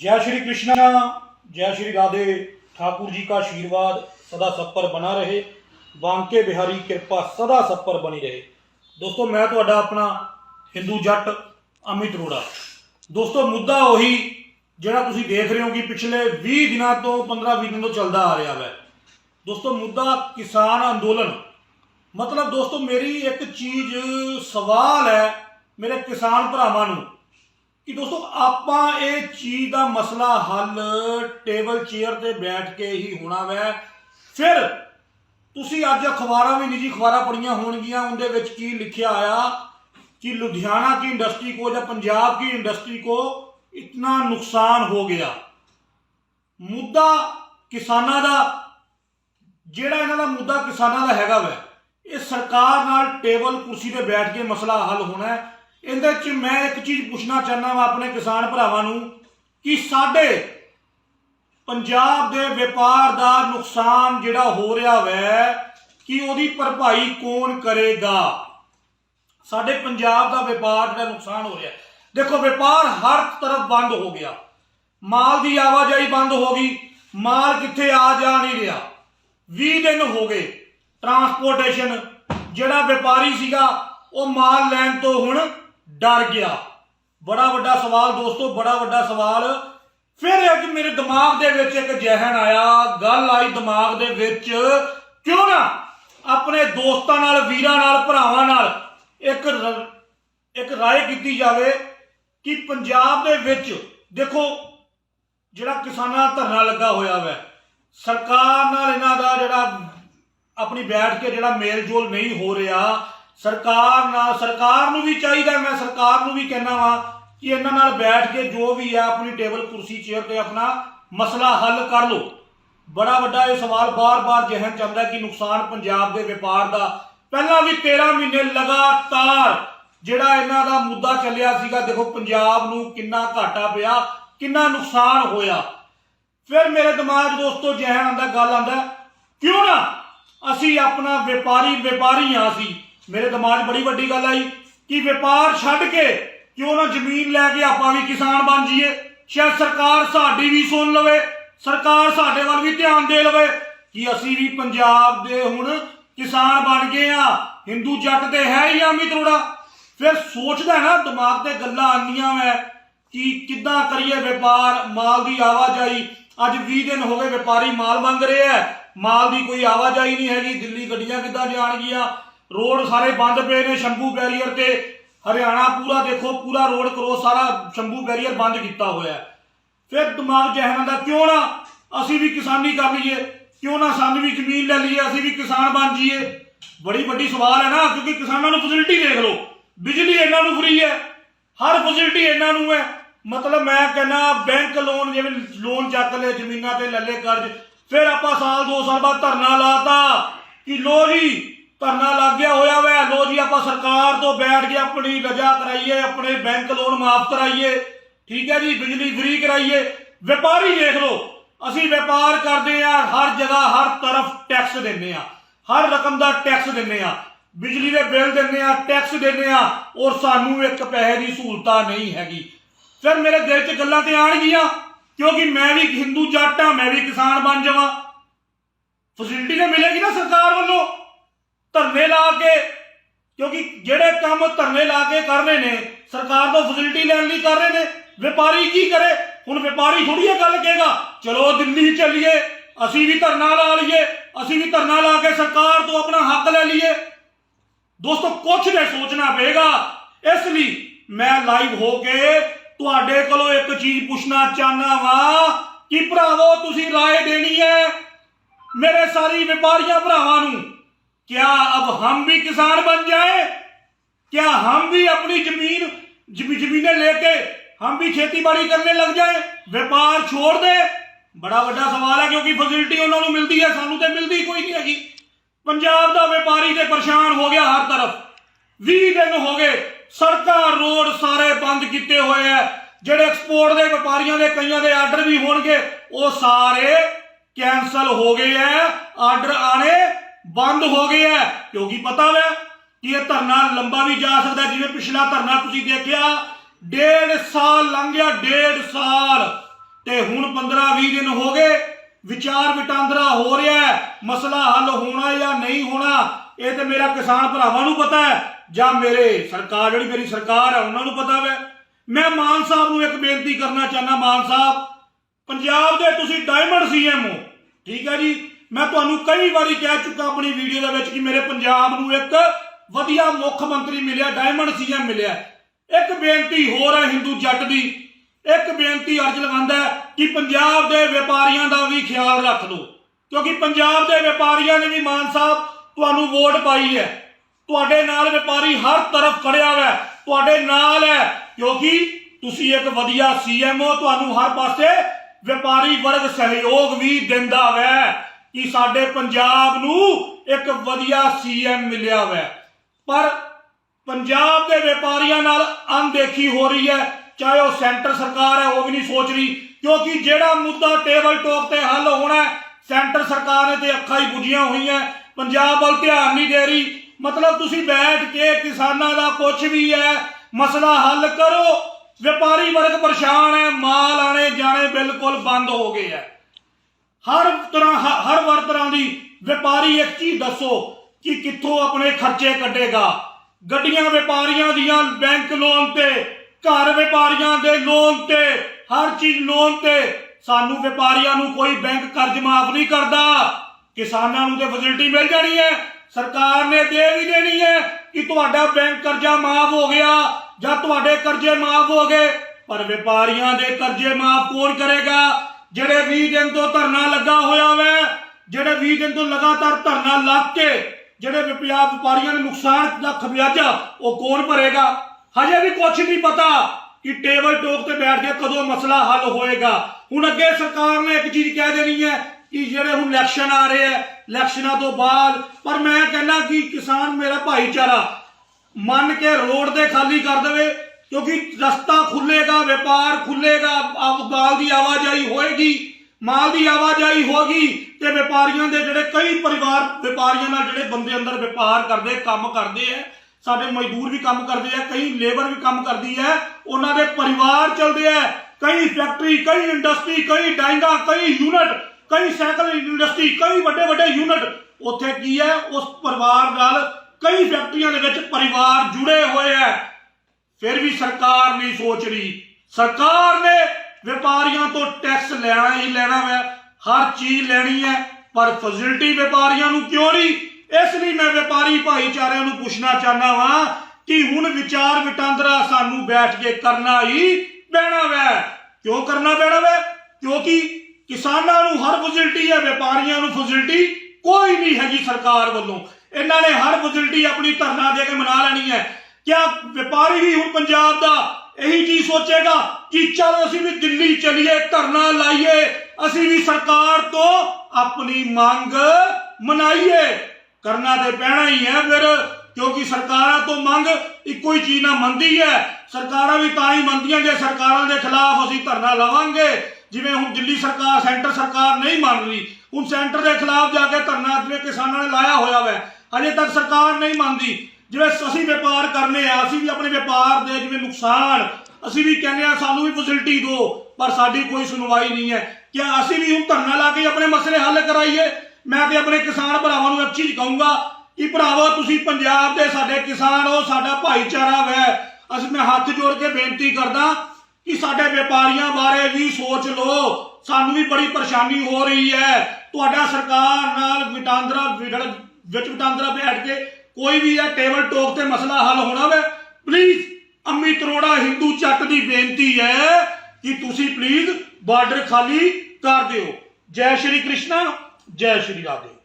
जय श्री कृष्णा जय श्री राधे ठाकुर जी का आशीर्वाद सदा सब पर बना रहे ਬਾਂਕੇ ਬਿਹਾਰੀ ਕਿਰਪਾ ਸਦਾ ਸਭ ਪਰ ਬਣੀ ਰਹੇ ਦੋਸਤੋ ਮੈਂ ਤੁਹਾਡਾ ਆਪਣਾ ਹਿੰਦੂ ਜੱਟ ਅਮਿਤ ਰੋੜਾ ਦੋਸਤੋ ਮੁੱਦਾ ਉਹੀ ਜਿਹੜਾ ਤੁਸੀਂ ਦੇਖ ਰਹੇ ਹੋ ਕਿ ਪਿਛਲੇ 20 ਦਿਨਾਂ ਤੋਂ 15-20 ਦਿਨ ਤੋਂ ਚੱਲਦਾ ਆ ਰਿਹਾ ਹੈ ਦੋਸਤੋ ਮੁੱਦਾ ਕਿਸਾਨ ਅੰਦੋਲਨ ਮਤਲਬ ਦੋਸਤੋ ਮੇਰੀ ਇੱਕ ਚੀਜ਼ ਸਵਾਲ ਹੈ ਮੇਰੇ ਕਿਸਾਨ ਭਰਾਵਾਂ ਨੂੰ ਕਿ ਦੋਸਤੋ, ਆਪਾਂ ਇਹ ਚੀਜ਼ ਦਾ ਮਸਲਾ ਹੱਲ ਟੇਬਲ, ਚੇਅਰ ਤੇ ਬੈਠ ਕੇ ਹੀ ਹੋਣਾ ਵੈ। ਫਿਰ ਤੁਸੀਂ ਅੱਜ ਅਖਬਾਰਾਂ ਵੀ ਨਿੱਜੀ ਅਖਬਾਰਾਂ ਪੜੀਆਂ ਹੋਣਗੀਆਂ, ਉਹਦੇ ਵਿੱਚ ਕੀ ਲਿਖਿਆ ਆਇਆ ਕਿ ਲੁਧਿਆਣਾ ਦੀ ਇੰਡਸਟਰੀ ਕੋ ਜਾਂ ਪੰਜਾਬ ਦੀ ਇੰਡਸਟਰੀ ਕੋ ਇਤਨਾ ਨੁਕਸਾਨ ਹੋ ਗਿਆ। ਮੁੱਦਾ ਕਿਸਾਨਾਂ ਦਾ, ਜਿਹੜਾ ਇਹਨਾਂ ਦਾ ਮੁੱਦਾ ਕਿਸਾਨਾਂ ਦਾ ਹੈਗਾ ਵੈ, ਇਹ ਸਰਕਾਰ ਨਾਲ ਟੇਬਲ, ਕੁਰਸੀ ਤੇ ਬੈਠ ਕੇ ਮਸਲਾ ਹੱਲ ਹੋਣਾ ਹੈ। ਇਹਦੇ ਚ ਮੈਂ ਇੱਕ ਚੀਜ਼ ਪੁੱਛਣਾ ਚਾਹੁੰਦਾ ਵਾ ਆਪਣੇ ਕਿਸਾਨ ਭਰਾਵਾਂ ਨੂੰ ਕਿ ਸਾਡੇ ਪੰਜਾਬ ਦੇ ਵਪਾਰ ਦਾ ਨੁਕਸਾਨ ਜਿਹੜਾ ਹੋ ਰਿਹਾ ਵੈ, ਕਿ ਉਹਦੀ ਭਰਪਾਈ ਕੌਣ ਕਰੇਗਾ? ਸਾਡੇ ਪੰਜਾਬ ਦਾ ਵਪਾਰ ਜਿਹੜਾ ਨੁਕਸਾਨ ਹੋ ਰਿਹਾ। ਦੇਖੋ, ਵਪਾਰ ਹਰ ਤਰਫ ਬੰਦ ਹੋ ਗਿਆ। ਮਾਲ ਦੀ ਆਵਾਜਾਈ ਬੰਦ ਹੋ ਗਈ। ਮਾਲ ਕਿੱਥੇ ਆ ਜਾ ਨਹੀਂ ਰਿਹਾ। 20 ਦਿਨ ਹੋ ਗਏ ਟਰਾਂਸਪੋਰਟੇਸ਼ਨ ਜਿਹੜਾ ਵਪਾਰੀ ਸੀਗਾ, ਉਹ ਮਾਲ ਲੈਣ ਤੋਂ ਹੁਣ ਡਰ ਗਿਆ। ਬੜਾ ਵੱਡਾ ਸਵਾਲ ਦੋਸਤੋ, ਬੜਾ ਵੱਡਾ ਸਵਾਲ। ਫਿਰ ਇੱਕ ਮੇਰੇ ਦਿਮਾਗ ਦੇ ਵਿੱਚ ਇੱਕ ਜਹਨ ਆਇਆ। ਗੱਲ ਆਈ ਦਿਮਾਗ ਦੇ ਵਿੱਚ। ਕਿਉਂ ਨਾ? ਆਪਣੇ ਦੋਸਤਾਂ ਨਾਲ, ਵੀਰਾਂ ਨਾਲ, ਭਰਾਵਾਂ ਨਾਲ ਇੱਕ ਇੱਕ ਰਾਏ ਕੀਤੀ ਜਾਵੇ ਕਿ ਪੰਜਾਬ ਦੇ ਵਿੱਚ ਦੇਖੋ, ਜਿਹੜਾ ਕਿਸਾਨਾਂ ਦਾ ਧਰਨਾ ਲੱਗਾ ਹੋਇਆ ਵੈ, ਸਰਕਾਰ ਨਾਲ ਇਹਨਾਂ ਦਾ ਜਿਹੜਾ ਆਪਣੀ ਬੈਠ ਕੇ ਜਿਹੜਾ ਮੇਲ ਜੋਲ ਨਹੀਂ ਹੋ ਰਿਹਾ। ਸਰਕਾਰ ਨਾਲ, ਸਰਕਾਰ ਨੂੰ ਵੀ ਚਾਹੀਦਾ, ਮੈਂ ਸਰਕਾਰ ਨੂੰ ਵੀ ਕਹਿਣਾ ਵਾਂ ਕਿ ਇਹਨਾਂ ਨਾਲ ਬੈਠ ਕੇ ਜੋ ਵੀ ਹੈ ਆਪਣੀ ਟੇਬਲ, ਕੁਰਸੀ, ਚੇਅਰ ਤੇ ਆਪਣਾ ਮਸਲਾ ਹੱਲ ਕਰ ਲਓ। ਬੜਾ ਵੱਡਾ ਇਹ ਸਵਾਲ ਬਾਰ-ਬਾਰ ਜਿਹਨ ਚਾਹੁੰਦਾ ਕਿ ਨੁਕਸਾਨ ਪੰਜਾਬ ਦੇ ਵਪਾਰ ਦਾ। ਪਹਿਲਾਂ ਵੀ 13 ਮਹੀਨੇ ਲਗਾਤਾਰ ਜਿਹੜਾ ਇਹਨਾਂ ਦਾ ਮੁੱਦਾ ਚੱਲਿਆ ਸੀਗਾ, ਦੇਖੋ ਪੰਜਾਬ ਨੂੰ ਕਿੰਨਾ ਘਾਟਾ ਪਿਆ, ਕਿੰਨਾ ਨੁਕਸਾਨ ਹੋਇਆ। ਫਿਰ ਮੇਰੇ ਦਿਮਾਗ 'ਚ ਦੋਸਤੋ ਜਿਹਨ ਆਂਦਾ ਗੱਲ ਆਂਦਾ ਕਿਉਂ ਨਾ ਅਸੀਂ ਆਪਣਾ ਵਪਾਰੀ ਵਪਾਰੀ ਹਾਂ ਅਸੀਂ। ਮੇਰੇ ਦਿਮਾਗ 'ਚ ਬੜੀ ਵੱਡੀ ਗੱਲ ਆਈ ਕਿ ਵਪਾਰ ਛੱਡ ਕੇ ਕਿਉਂ ਨਾ ਜ਼ਮੀਨ ਲੈ ਕੇ ਆਪਾਂ ਵੀ ਕਿਸਾਨ ਬਣ ਜਾਈਏ। ਸ਼ਾਇਦ ਸਰਕਾਰ ਸਾਡੀ ਵੀ ਸੁਣ ਲਵੇ, ਸਰਕਾਰ ਸਾਡੇ ਵੱਲ ਵੀ ਧਿਆਨ ਦੇ ਲਵੇ ਕਿ ਅਸੀਂ ਵੀ ਪੰਜਾਬ ਦੇ ਹੁਣ ਕਿਸਾਨ ਬਣ ਗਏ ਆ ਹਿੰਦੂ ਜੱਟ ਤੇ ਹੈ ਹੀ ਆ ਅਮਿਤ ਰੋੜਾ ਫਿਰ ਸੋਚਦਾ ਨਾ, ਦਿਮਾਗ ਤੇ ਗੱਲਾਂ ਆਉਂਦੀਆਂ ਵੈ ਕਿ ਕਿੱਦਾਂ ਕਰੀਏ ਵਪਾਰ। ਮਾਲ ਦੀ ਆਵਾਜਾਈ, ਅੱਜ 20 ਦਿਨ ਹੋ ਗਏ ਵਪਾਰੀ ਮਾਲ ਮੰਗ ਰਹੇ ਐ ਮਾਲ ਦੀ ਕੋਈ ਆਵਾਜਾਈ ਨਹੀਂ ਹੈਗੀ, ਦਿੱਲੀ ਗੱਡੀਆਂ ਕਿੱਦਾਂ ਜਾਣਗੀਆਂ? ਰੋਡ ਸਾਰੇ ਬੰਦ ਪਏ ਨੇ ਸ਼ੰਭੂ ਬੈਰੀਅਰ ਤੇ। ਹਰਿਆਣਾ ਪੂਰਾ ਦੇਖੋ, ਪੂਰਾ ਰੋਡ ਕਰੋਸ ਸਾਰਾ ਸ਼ੰਭੂ ਬੈਰੀਅਰ ਬੰਦ ਕੀਤਾ ਹੋਇਆ ਫਿਰ ਦਿਮਾਗ ਜਹਨਾਂ ਦਾ ਕਿਉਂ ਨਾ ਅਸੀਂ ਵੀ ਕਿਸਾਨੀ ਕਰ ਲਈਏ, ਕਿਉਂ ਨਾ ਸਾਨੂੰ ਵੀ ਜ਼ਮੀਨ ਲੈ ਲਈਏ, ਅਸੀਂ ਵੀ ਕਿਸਾਨ ਬਣ ਜਾਈਏ। ਬੜੀ ਵੱਡੀ ਸਵਾਲ ਹੈ ਨਾ, ਕਿਉਂਕਿ ਕਿਸਾਨਾਂ ਨੂੰ ਫੈਸਿਲਿਟੀ ਦੇਖ ਲਓ, ਬਿਜਲੀ ਇਹਨਾਂ ਨੂੰ ਫ੍ਰੀ ਹੈ, ਹਰ ਫੈਸਿਲਿਟੀ ਇਹਨਾਂ ਨੂੰ ਹੈ। ਮਤਲਬ ਮੈਂ ਕਹਿੰਦਾ ਬੈਂਕ ਲੋਨ ਜਿਵੇਂ ਲੋਨ ਚੱਕ ਲਏ, ਜ਼ਮੀਨਾਂ ਤੇ ਲੈ ਲਏ ਕਰਜ਼, ਫਿਰ ਆਪਾਂ ਸਾਲ ਦੋ ਸਾਲ ਬਾਅਦ ਧਰਨਾ ਲਾਤਾ ਕਿ ਲੋ ਜੀ ਧਰਨਾ ਲੱਗ ਹੋਇਆ ਵੈ। ਲੋ ਜੀ, ਆਪਾਂ ਸਰਕਾਰ ਤੋਂ ਬੈਠ ਕੇ ਆਪਣੀ ਰਜਾ ਕਰਾਈਏ, ਆਪਣੇ ਬੈਂਕ ਲੋਨ ਮਾਫ ਕਰਾਈਏ। ਠੀਕ ਹੈ ਜੀ, ਬਿਜਲੀ ਫ੍ਰੀ ਕਰਾਈਏ। ਵਪਾਰੀ ਦੇਖ ਲਓ, ਅਸੀਂ ਵਪਾਰ ਕਰਦੇ ਆ ਹਰ ਜਗ੍ਹਾ, ਹਰ ਤਰਫ ਟੈਕਸ ਦਿੰਦੇ ਆ ਹਰ ਰਕਮ ਦਾ ਟੈਕਸ ਦਿੰਦੇ ਆ ਬਿਜਲੀ ਦੇ ਬਿੱਲ ਦਿੰਦੇ ਆ ਟੈਕਸ ਦਿੰਦੇ ਆ ਔਰ ਸਾਨੂੰ ਇੱਕ ਪੈਸੇ ਦੀ ਸਹੂਲਤਾਂ ਨਹੀਂ ਹੈਗੀ। ਫਿਰ ਮੇਰੇ ਦਿਲ 'ਚ ਗੱਲਾਂ ਤੇ ਆਣਗੀਆਂ ਕਿਉਂਕਿ ਮੈਂ ਵੀ ਹਿੰਦੂ ਜੱਟ ਆ ਮੈਂ ਵੀ ਕਿਸਾਨ ਬਣ ਜਾਵਾਂ। ਫੈਸਿਲਿਟੀ ਤਾਂ ਮਿਲੇਗੀ ਨਾ ਸਰਕਾਰ ਵੱਲੋਂ। ਧਰਨੇ ਲਾ ਕੇ, ਕਿਉਂਕਿ ਜਿਹੜੇ ਕੰਮ ਧਰਨੇ ਲਾ ਕੇ ਕਰ ਰਹੇ ਨੇ, ਸਰਕਾਰ ਤੋਂ ਫੈਸਿਲਿਟੀ ਲੈਣ ਲਈ ਕਰ ਰਹੇ ਨੇ, ਵਪਾਰੀ ਕੀ ਕਰੇ? ਹੁਣ ਵਪਾਰੀ ਥੋੜੀ ਇਹ ਗੱਲ ਕਹੇਗਾ, ਚਲੋ ਦਿੱਲੀ ਚੱਲੀਏ, ਅਸੀਂ ਵੀ ਧਰਨਾ ਲਾ ਲਈਏ, ਅਸੀਂ ਵੀ ਧਰਨਾ ਲਾ ਕੇ ਸਰਕਾਰ ਤੋਂ ਆਪਣਾ ਹੱਕ ਲੈ ਲਈਏ। ਦੋਸਤੋ ਕੁਝ ਨਹੀਂ ਸੋਚਣਾ ਪਏਗਾ। ਇਸ ਲਈ ਮੈਂ ਲਾਈਵ ਹੋ ਕੇ ਤੁਹਾਡੇ ਕੋਲੋਂ ਇੱਕ ਚੀਜ਼ ਪੁੱਛਣਾ ਚਾਹਨਾ ਵਾ ਕਿ ਭਰਾਵੋ, ਤੁਸੀਂ ਰਾਏ ਦੇਣੀ ਹੈ ਮੇਰੇ ਸਾਰੇ ਵਪਾਰੀਆਂ ਭਰਾਵਾਂ ਨੂੰ। क्या अब हम भी किसान बन जाए क्या हम भी अपनी जमीन जमी- जमीनें लेके हम भी खेती बाड़ी करने लग जाए व्यापार छोड़ दे बड़ा ਵੱਡਾ ਸਵਾਲ ਹੈ ਕਿਉਂਕਿ ਫੈਸਿਲਿਟੀ ਉਹਨਾਂ ਨੂੰ ਮਿਲਦੀ ਹੈ ਸਾਨੂੰ ਤੇ ਮਿਲਦੀ ਕੋਈ ਨਹੀਂ ਹੈਗੀ ਪੰਜਾਬ ਦਾ ਵਪਾਰੀ ਤੇ ਪਰੇਸ਼ਾਨ ਹੋ ਗਿਆ ਹਰ ਤਰਫ 20 ਦਿਨ ਹੋ ਗਏ ਸੜਕਾਂ ਰੋਡ ਸਾਰੇ ਬੰਦ ਕੀਤੇ ਹੋਏ ਆ ਜਿਹੜੇ ਐਕਸਪੋਰਟ ਦੇ ਵਪਾਰੀਆਂ ਦੇ ਕਈਆਂ ਦੇ ਆਰਡਰ ਵੀ ਹੋਣਗੇ ਉਹ ਸਾਰੇ ਕੈਨਸਲ ਹੋ ਗਏ ਐ ਆਰਡਰ ਆਣੇ ਬੰਦ ਹੋ ਗਏ ਹੈ ਕਿਉਂਕਿ ਪਤਾ ਵੈ ਕਿ ਇਹ ਧਰਨਾ ਲੰਬਾ ਵੀ ਜਾ ਸਕਦਾ ਜਿਵੇਂ ਪਿਛਲਾ ਧਰਨਾ ਤੁਸੀਂ ਦੇਖਿਆ, ਡੇਢ ਸਾਲ ਲੰਘ ਗਿਆ, ਡੇਢ ਸਾਲ। ਤੇ ਹੁਣ 15-20 ਦਿਨ ਹੋ ਗਏ, ਵਿਚਾਰ ਵਟਾਂਦਰਾ ਹੋ ਰਿਹਾ ਹੈ। ਮਸਲਾ ਹੱਲ ਹੋਣਾ ਜਾਂ ਨਹੀਂ ਹੋਣਾ, ਇਹ ਤੇ ਮੇਰਾ ਕਿਸਾਨ ਭਰਾਵਾਂ ਨੂੰ ਪਤਾ ਹੈ। ਜਾਂ ਮੇਰੇ ਸਰਕਾਰ, ਜਿਹੜੀ ਮੇਰੀ ਸਰਕਾਰ ਹੈ, ਉਹਨਾਂ ਨੂੰ ਪਤਾ ਹੈ ਮੈਂ ਮਾਨ ਸਾਹਿਬ ਨੂੰ ਇੱਕ ਬੇਨਤੀ ਕਰਨਾ ਚਾਹੁੰਦਾ, ਮਾਨ ਸਾਹਿਬ, ਪੰਜਾਬ ਦੇ ਤੁਸੀਂ ਡਾਇਮੰਡ ਸੀਐਮ ਹੋ। ਠੀਕ ਹੈ ਜੀ? ਮੈਂ ਤੁਹਾਨੂੰ ਕਈ ਵਾਰੀ ਕਹਿ ਚੁੱਕਾ ਆਪਣੀ ਵੀਡੀਓ ਦੇ ਵਿੱਚ ਕਿ ਮੇਰੇ ਪੰਜਾਬ ਨੂੰ ਇੱਕ ਵਧੀਆ ਮੁੱਖ ਮੰਤਰੀ ਮਿਲਿਆ ਡਾਇਮੰਡ ਸੀਐਮ ਮਿਲਿਆ। ਇੱਕ ਬੇਨਤੀ ਹੋਰ ਹੈ ਹਿੰਦੂ ਜੱਟ ਦੀ। ਇੱਕ ਬੇਨਤੀ ਅਰਜ ਲਗਾਉਂਦਾ ਕਿ ਪੰਜਾਬ ਦੇ ਵਪਾਰੀਆਂ ਦਾ ਵੀ ਖਿਆਲ ਰੱਖ ਲਓ। ਕਿਉਂਕਿ ਪੰਜਾਬ ਦੇ ਵਪਾਰੀਆਂ ਨੇ ਵੀ ਮਾਨ ਸਾਹਿਬ, ਤੁਹਾਨੂੰ ਵੋਟ ਪਾਈ ਹੈ। ਤੁਹਾਡੇ ਨਾਲ ਵਪਾਰੀ ਹਰ ਤਰਫ ਖੜਿਆ ਹੋਇਆ ਤੁਹਾਡੇ ਨਾਲ ਹੈ, ਕਿਉਂਕਿ ਤੁਸੀਂ ਇੱਕ ਵਧੀਆ ਸੀਐਮ ਹੋ। ਤੁਹਾਨੂੰ ਹਰ ਪਾਸੇ ਵਪਾਰੀ ਵਰਗ ਸਹਿਯੋਗ ਵੀ ਦਿੰਦਾ ਵੈ ਕਿ ਸਾਡੇ ਪੰਜਾਬ ਨੂੰ ਇੱਕ ਵਧੀਆ ਸੀਐਮ ਮਿਲਿਆ ਵੈ। ਪਰ ਪੰਜਾਬ ਦੇ ਵਪਾਰੀਆਂ ਨਾਲ ਅਣਦੇਖੀ ਹੋ ਰਹੀ ਹੈ। ਚਾਹੇ ਉਹ ਸੈਂਟਰ ਸਰਕਾਰ ਹੈ, ਉਹ ਵੀ ਨਹੀਂ ਸੋਚ ਰਹੀ। ਕਿਉਂਕਿ ਜਿਹੜਾ ਮੁੱਦਾ ਟੇਬਲ ਟਾਕ ਤੇ ਹੱਲ ਹੋਣਾ ਸੈਂਟਰ ਸਰਕਾਰ ਨੇ ਤੇ ਅੱਖਾਂ ਹੀ ਬੁਝੀਆਂ ਹੋਈਆਂ। ਪੰਜਾਬ ਵੱਲ ਧਿਆਨ ਨਹੀਂ ਦੇ ਰਹੀ। ਮਤਲਬ ਤੁਸੀਂ ਬੈਠ ਕੇ ਕਿਸਾਨਾਂ ਦਾ ਕੁਝ ਵੀ ਹੈ, ਮਸਲਾ ਹੱਲ ਕਰੋ। ਵਪਾਰੀ ਵਰਗ ਪਰੇਸ਼ਾਨ ਹੈ, ਮਾਲ ਆਣੇ ਜਾਣੇ ਬਿਲਕੁਲ ਬੰਦ ਹੋ ਗਏ ਹੈ। ਹਰ ਤਰ੍ਹਾਂ ਹਰ ਵਰ ਤਰ੍ਹਾਂ ਦੀ ਵਪਾਰੀ ਇੱਕ ਚੀਜ਼ ਦੱਸੋ ਕਿ ਕਿੱਥੋਂ ਆਪਣੇ ਖਰਚੇ ਕੱਢੇਗਾ। ਗੱਡੀਆਂ ਵਪਾਰੀਆਂ ਦੀਆਂ ਬੈਂਕ ਲੋਨ ਤੇ, ਘਰ ਵਪਾਰੀਆਂ ਦੇ ਲੋਨ ਤੇ, ਹਰ ਚੀਜ਼ ਲੋਨ ਤੇ। ਸਾਨੂੰ ਵਪਾਰੀਆਂ ਨੂੰ ਕੋਈ ਬੈਂਕ ਕਰਜ਼ ਮਾਫ ਨਹੀਂ ਕਰਦਾ। ਕਿਸਾਨਾਂ ਨੂੰ ਤੇ ਫੈਸਿਲਿਟੀ ਮਿਲ ਜਾਣੀ ਹੈ। ਸਰਕਾਰ ਨੇ ਦੇ ਵੀ ਦੇਣੀ ਹੈ ਕਿ ਤੁਹਾਡਾ ਬੈਂਕ ਕਰਜ਼ਾ ਮਾਫ ਹੋ ਗਿਆ ਜਾਂ ਤੁਹਾਡੇ ਕਰਜ਼ੇ ਮਾਫ ਹੋ ਗਏ। ਪਰ ਵਪਾਰੀਆਂ ਦੇ ਕਰਜ਼ੇ ਮਾਫ ਕੌਣ ਕਰੇਗਾ? ਜਿਹੜੇ 20 ਦਿਨ ਤੋਂ ਧਰਨਾ ਲੱਗਾ ਹੋਇਆ ਵੈ, ਜਿਹੜੇ 20 ਦਿਨ ਤੋਂ ਲਗਾਤਾਰ ਧਰਨਾ ਲੱਗ ਕੇ, ਜਿਹੜੇ ਵਿਪਿਆ ਵਪਾਰੀਆਂ ਨੇ ਨੁਕਸਾਨ ਦਾ ਖਮਿਆਜਾ, ਉਹ ਕੌਣ ਭਰੇਗਾ? ਹਜੇ ਵੀ ਕੁਝ ਨਹੀਂ ਪਤਾ ਕਿ ਟੇਬਲ ਟੋਕ ਤੇ ਬੈਠ ਕੇ ਕਦੋਂ ਮਸਲਾ ਹੱਲ ਹੋਏਗਾ। ਹੁਣ ਅੱਗੇ ਸਰਕਾਰ ਨੇ ਇੱਕ ਚੀਜ਼ ਕਹਿ ਦੇਣੀ ਹੈ ਕਿ ਜਿਹੜੇ ਹੁਣ ਇਲੈਕਸ਼ਨ ਆ ਰਹੇ ਆ, ਇਲੈਕਸ਼ਨਾਂ ਤੋਂ ਬਾਅਦ, ਪਰ ਮੈਂ ਕਹਿੰਦਾ ਕਿ ਕਿਸਾਨ ਮੇਰਾ ਭਾਈਚਾਰਾ ਮੰਨ ਕੇ ਰੋਡ ਤੇ ਖਾਲੀ ਕਰ ਦੇਵੇ ਕਿਉਂਕਿ ਰਸਤਾ ਖੁੱਲੇਗਾ, ਵਪਾਰ ਖੁੱਲੇਗਾ ਆਵ- ਮਾਲ ਦੀ ਆਵਾਜਾਈ ਹੋਏਗੀ, ਮਾਲ ਦੀ ਆਵਾਜਾਈ ਹੋਗੀ ਤੇ ਵਪਾਰੀਆਂ ਦੇ ਜਿਹੜੇ ਕਈ ਪਰਿਵਾਰ ਵਪਾਰੀਆਂ ਨਾਲ ਜਿਹੜੇ ਬੰਦੇ ਅੰਦਰ ਵਪਾਰ ਕਰਦੇ, ਕੰਮ ਕਰਦੇ ਆ ਸਾਡੇ ਮਜ਼ਦੂਰ ਵੀ ਕੰਮ ਕਰਦੇ ਆ ਕਈ ਲੇਬਰ ਵੀ ਕੰਮ ਕਰਦੀ ਹੈ ਉਹਨਾਂ ਦੇ ਪਰਿਵਾਰ ਚੱਲਦੇ ਆ ਕਈ ਫੈਕਟਰੀ, ਕਈ ਇੰਡਸਟਰੀ, ਕਈ ਡਾਇੰਗਾ ਕਈ ਯੂਨਿਟ, ਕਈ ਸਾਈਕਲ ਇੰਡਸਟਰੀ, ਕਈ ਵੱਡੇ ਵੱਡੇ ਯੂਨਿਟ, ਉੱਥੇ ਕੀ ਹੈ ਉਸ ਪਰਿਵਾਰ ਨਾਲ ਕਈ ਫੈਕਟਰੀਆਂ ਦੇ ਵਿੱਚ ਪਰਿਵਾਰ ਜੁੜੇ ਹੋਏ ਹੈ ਫਿਰ ਵੀ ਸਰਕਾਰ ਨਹੀਂ ਸੋਚ ਰਹੀ। ਸਰਕਾਰ ਨੇ ਵਪਾਰੀਆਂ ਤੋਂ ਟੈਕਸ ਲੈਣਾ ਹੀ ਲੈਣਾ ਹੈ ਹਰ ਚੀਜ਼ ਲੈਣੀ ਹੈ, ਪਰ ਫੈਸਿਲਿਟੀ ਵਪਾਰੀਆਂ ਨੂੰ ਕਿਉਂ ਨਹੀਂ? ਇਸ ਲਈ ਮੈਂ ਵਪਾਰੀ ਭਾਈਚਾਰਿਆਂ ਨੂੰ ਪੁੱਛਣਾ ਚਾਹਨਾ ਵਾਂ ਕਿ ਹੁਣ ਵਿਚਾਰ ਵਟਾਂਦਰਾ ਸਾਨੂੰ ਬੈਠ ਕੇ ਕਰਨਾ ਹੀ ਪੈਣਾ ਵੈ। ਕਿਉਂ ਕਰਨਾ ਪੈਣਾ ਵੈ? ਕਿਉਂਕਿ ਕਿਸਾਨਾਂ ਨੂੰ ਹਰ ਫੈਸਿਲਿਟੀ ਹੈ, ਵਪਾਰੀਆਂ ਨੂੰ ਫੈਸਿਲਿਟੀ ਕੋਈ ਨਹੀਂ ਹੈਗੀ ਸਰਕਾਰ ਵੱਲੋਂ। ਇਹਨਾਂ ਨੇ ਹਰ ਫੈਸਿਲਿਟੀ ਆਪਣੀ ਧਰਨਾ ਦੇ ਕੇ ਮਨਾ ਲੈਣੀ ਹੈ। ਕਿਆ ਵਪਾਰੀ ਵੀ ਹੁਣ ਪੰਜਾਬ ਦਾ ਇਹੀ ਚੀਜ਼ ਸੋਚੇਗਾ ਕਿ ਚਲ ਅਸੀਂ ਵੀ ਦਿੱਲੀ ਚਲੀਏ, ਧਰਨਾ ਲਾਈਏ, ਅਸੀਂ ਵੀ ਸਰਕਾਰ ਤੋਂ ਆਪਣੀ ਮੰਗ ਮਨਾਈਏ। ਕਰਨਾ ਤੇ ਪੈਣਾ ਹੀ ਹੈ ਫਿਰ, ਕਿਉਂਕਿ ਸਰਕਾਰਾਂ ਤੋਂ ਮੰਗ ਇੱਕੋ ਹੀ ਚੀਜ਼ ਨਾ ਮੰਨਦੀ ਹੈ। ਸਰਕਾਰਾਂ ਵੀ ਤਾਂ ਹੀ ਮੰਨਦੀਆਂ ਜੇ ਸਰਕਾਰਾਂ ਦੇ ਖਿਲਾਫ ਅਸੀਂ ਧਰਨਾ ਲਾਵਾਂਗੇ। ਜਿਵੇਂ ਹੁਣ ਦਿੱਲੀ ਸਰਕਾਰ, ਸੈਂਟਰ ਸਰਕਾਰ ਨਹੀਂ ਮੰਨ ਰਹੀ। ਹੁਣ ਸੈਂਟਰ ਦੇ ਖਿਲਾਫ ਜਾ ਕੇ ਧਰਨਾ ਜਿਵੇਂ ਕਿਸਾਨਾਂ ਨੇ ਲਾਇਆ ਹੋਇਆ ਵੈ ਅਜੇ ਤੱਕ ਸਰਕਾਰ ਨਹੀਂ ਮੰਨਦੀ। ਜਿਵੇਂ ਅਸੀਂ ਵਪਾਰ ਕਰਨੇ ਆ, ਅਸੀਂ ਵੀ ਆਪਣੇ ਵਪਾਰ ਦੇ ਜਿਵੇਂ ਨੁਕਸਾਨ, ਅਸੀਂ ਵੀ ਕਹਿੰਦੇ ਆ, ਸਾਨੂੰ ਵੀ ਫੈਸਿਲਿਟੀ ਦਿਓ, ਪਰ ਸਾਡੀ ਕੋਈ ਸੁਣਵਾਈ ਨਹੀਂ ਹੈ। ਕਿ ਅਸੀਂ ਵੀ ਹੁਣ ਧਰਨਾ ਲਾ ਕੇ ਆਪਣੇ ਮਸਲੇ ਹੱਲ ਕਰਾਈਏ? ਮੈਂ ਤੇ ਆਪਣੇ ਕਿਸਾਨ ਭਰਾਵਾਂ ਨੂੰ ਇੱਕ ਚੀਜ਼ ਕਹੂੰਗਾ ਕਿ ਭਰਾਵੋ, ਤੁਸੀਂ ਪੰਜਾਬ ਦੇ ਸਾਡੇ ਕਿਸਾਨ ਹੋ, ਸਾਡਾ ਭਾਈਚਾਰਾ ਵੈ। ਅਸੀਂ ਮੈਂ ਹੱਥ ਜੋੜ ਕੇ ਬੇਨਤੀ ਕਰਦਾ ਕਿ ਸਾਡੇ ਵਪਾਰੀਆਂ ਬਾਰੇ ਵੀ ਸੋਚ ਲਓ। ਸਾਨੂੰ ਵੀ ਬੜੀ ਪਰੇਸ਼ਾਨੀ ਹੋ ਰਹੀ ਹੈ। ਤੁਹਾਡਾ ਸਰਕਾਰ ਨਾਲ ਵਿਟਾਂਦਰਾ ਵਿਗੜ ਵਿੱਚ ਵਿਟਾਂਦਰਾ ਬੈਠ ਕੇ ਕੋਈ ਵੀ ਇਹ ਟੇਬਲ ਟੋਕ ਤੇ ਮਸਲਾ ਹੱਲ ਹੋਣਾ ਵੇ ਪਲੀਜ਼ ਅੰਮੀ ਤਰੋੜਾ ਹਿੰਦੂ ਚੱਕ ਦੀ ਬੇਨਤੀ ਹੈ ਕਿ ਤੁਸੀਂ ਪਲੀਜ਼ ਬਾਰਡਰ ਖਾਲੀ ਕਰ ਦਿਓ। ਜੈ ਸ਼੍ਰੀ ਕ੍ਰਿਸ਼ਨਾ, ਜੈ ਸ਼੍ਰੀ ਰਾਧੇ।